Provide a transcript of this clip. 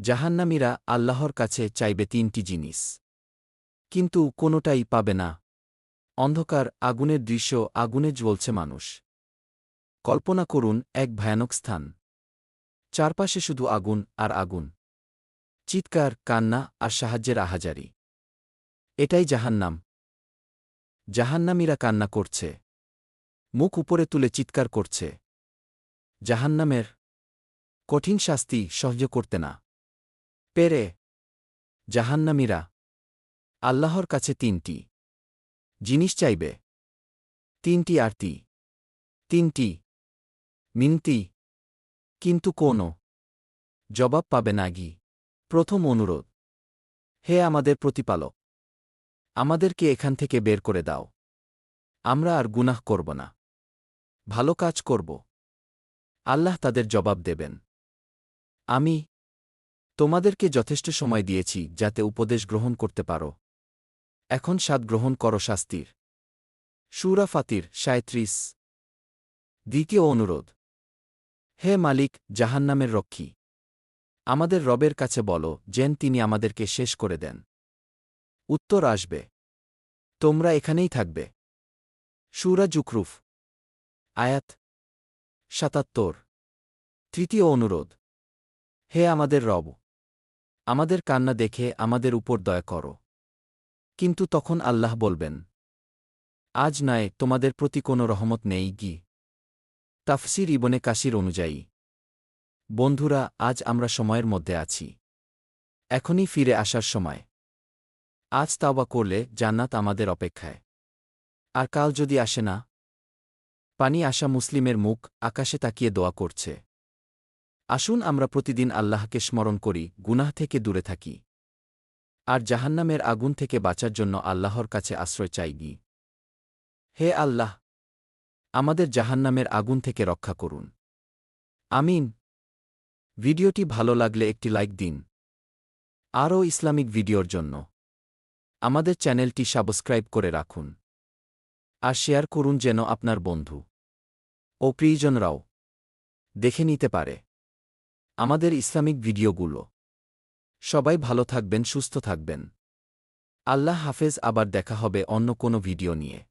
জাহান্নামীরা আল্লাহর কাছে চাইবে তিনটি জিনিস। কিন্তু কোনোটাই পাবে না। অন্ধকার আগুনের দৃশ্য আগুনে জ্বলছে মানুষ। কল্পনা করুন এক ভয়ানক স্থান। চারপাশে শুধু আগুন আর আগুন। চিৎকার, কান্না আর সাহায্যের আহাজারি। এটাই জাহান্নাম। জাহান্নামীরা কান্না করছে। মুখ উপরে তুলে চিৎকার করছে। জাহান্নামের কঠিন শাস্তি সহ্য করতে না। পেরে। জাহান্নামীরা। আল্লাহর কাছে তিনটি। জিনিস চাইবে। তিনটি আরতি। তিনটি। মিনতি। কিন্তু কোনো। জবাব পাবে না গি প্রথম অনুরোধ। হে আমাদের প্রতিপালক, আমাদেরকে এখান থেকে বের করে দাও। আমরা আর গুনাহ করব না। ভালো কাজ করব। আল্লাহ তাদের জবাব দেবেন। আমি তোমাদেরকে যথেষ্ট সময় দিয়েছি যাতে উপদেশ গ্রহণ করতে পারো। এখন স্বাদ গ্রহণ করো শাস্তির। সুরা ফাতির সাঁত্রিশ দ্বিতীয় অনুরোধ। হে মালিক, জাহান্নামের রক্ষী। আমাদের রবের কাছে বলো, যেন তিনি আমাদেরকে শেষ করে দেন। উত্তর আসবে। তোমরা এখানেই থাকবে। সুরা জুকরুফ আয়াত সাতাত্তর। তৃতীয় অনুরোধ। হে আমাদের রব। আমাদের কান্না দেখে আমাদের উপর দয়া করো। কিন্তু তখন আল্লাহ বলবেন, আজ নয়, তোমাদের প্রতি কোনো রহমত নেই গি। তাফসির ইবনে কাশির অনুযায়ী, বন্ধুরা, আজ আমরা সময়ের মধ্যে আছি। এখনই ফিরে আসার সময়। আজ তাওবা করলে জান্নাত আমাদের অপেক্ষায়। আর কাল যদি আসে না? পানি আসা মুসলিমের মুখ আকাশে তাকিয়ে দোয়া করছে। আসুন আমরা প্রতিদিন আল্লাহকে স্মরণ করি, গুনাহ থেকে দূরে থাকি। আর জাহান্নামের আগুন থেকে বাঁচার জন্য আল্লাহর কাছে আশ্রয় চাইগি হে আল্লাহ, আমাদের জাহান্নামের আগুন থেকে রক্ষা করুন। আমিন। ভিডিওটি ভালো লাগলে একটি লাইক দিন। আরও ইসলামিক ভিডিওর জন্য। আমাদের চ্যানেলটি সাবস্ক্রাইব করে রাখুন। আর শেয়ার করুন যেন আপনার বন্ধু ও প্রিয়জনরাও দেখে নিতে পারে। আমাদের ইসলামিক ভিডিওগুলো। সবাই ভালো থাকবেন, সুস্থ থাকবেন। আল্লাহ হাফেজ, আবার দেখা হবে অন্য কোনো ভিডিও নিয়ে।